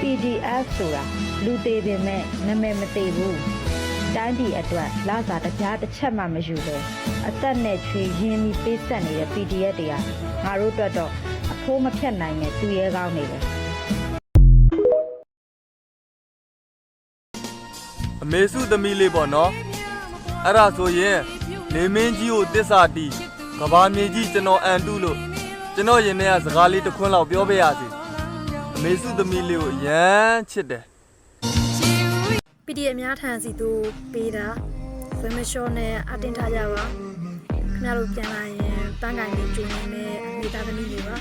PDF ဆိုတာလူသေးပင်မဲ့နာမည်မသေးဘူး တိုင်းပြည်အတွက်လာစာတကြားတစ်ချက်မှမယူပဲအသက်နဲ့ချွေရင်းပြီးပေးဆက်နေတဲ့ PDF တွေကငါတို့အတွက်တော့အဖိုးမဖြတ်နိုင်တဲ့သူရဲကောင်းတွေပဲအမေစုသမီးလေးပေါ့နော်အဲ့ဒါဆိုရင်နေမင်းကြီးကိုတစ္ဆာတီးကဘာမြေကြီးကျွန်တော်အန်တုလို့ကျွန်တော်ရင်ထဲကစကားလေးတစ်ခွန်းလောက်ပြောပြရစီအမေစုသမီးလေးကိုအရန်ချစ်တယ် PDF အများထံစီသူပေးတာဝယ်မလျှော့နဲ့အတင်းထားကြပါခင်ဗျားတို့ပြန်လာရင်တန်းကိုင်းလေးကျုံနေတဲ့အမိသားသမီးတွေပါ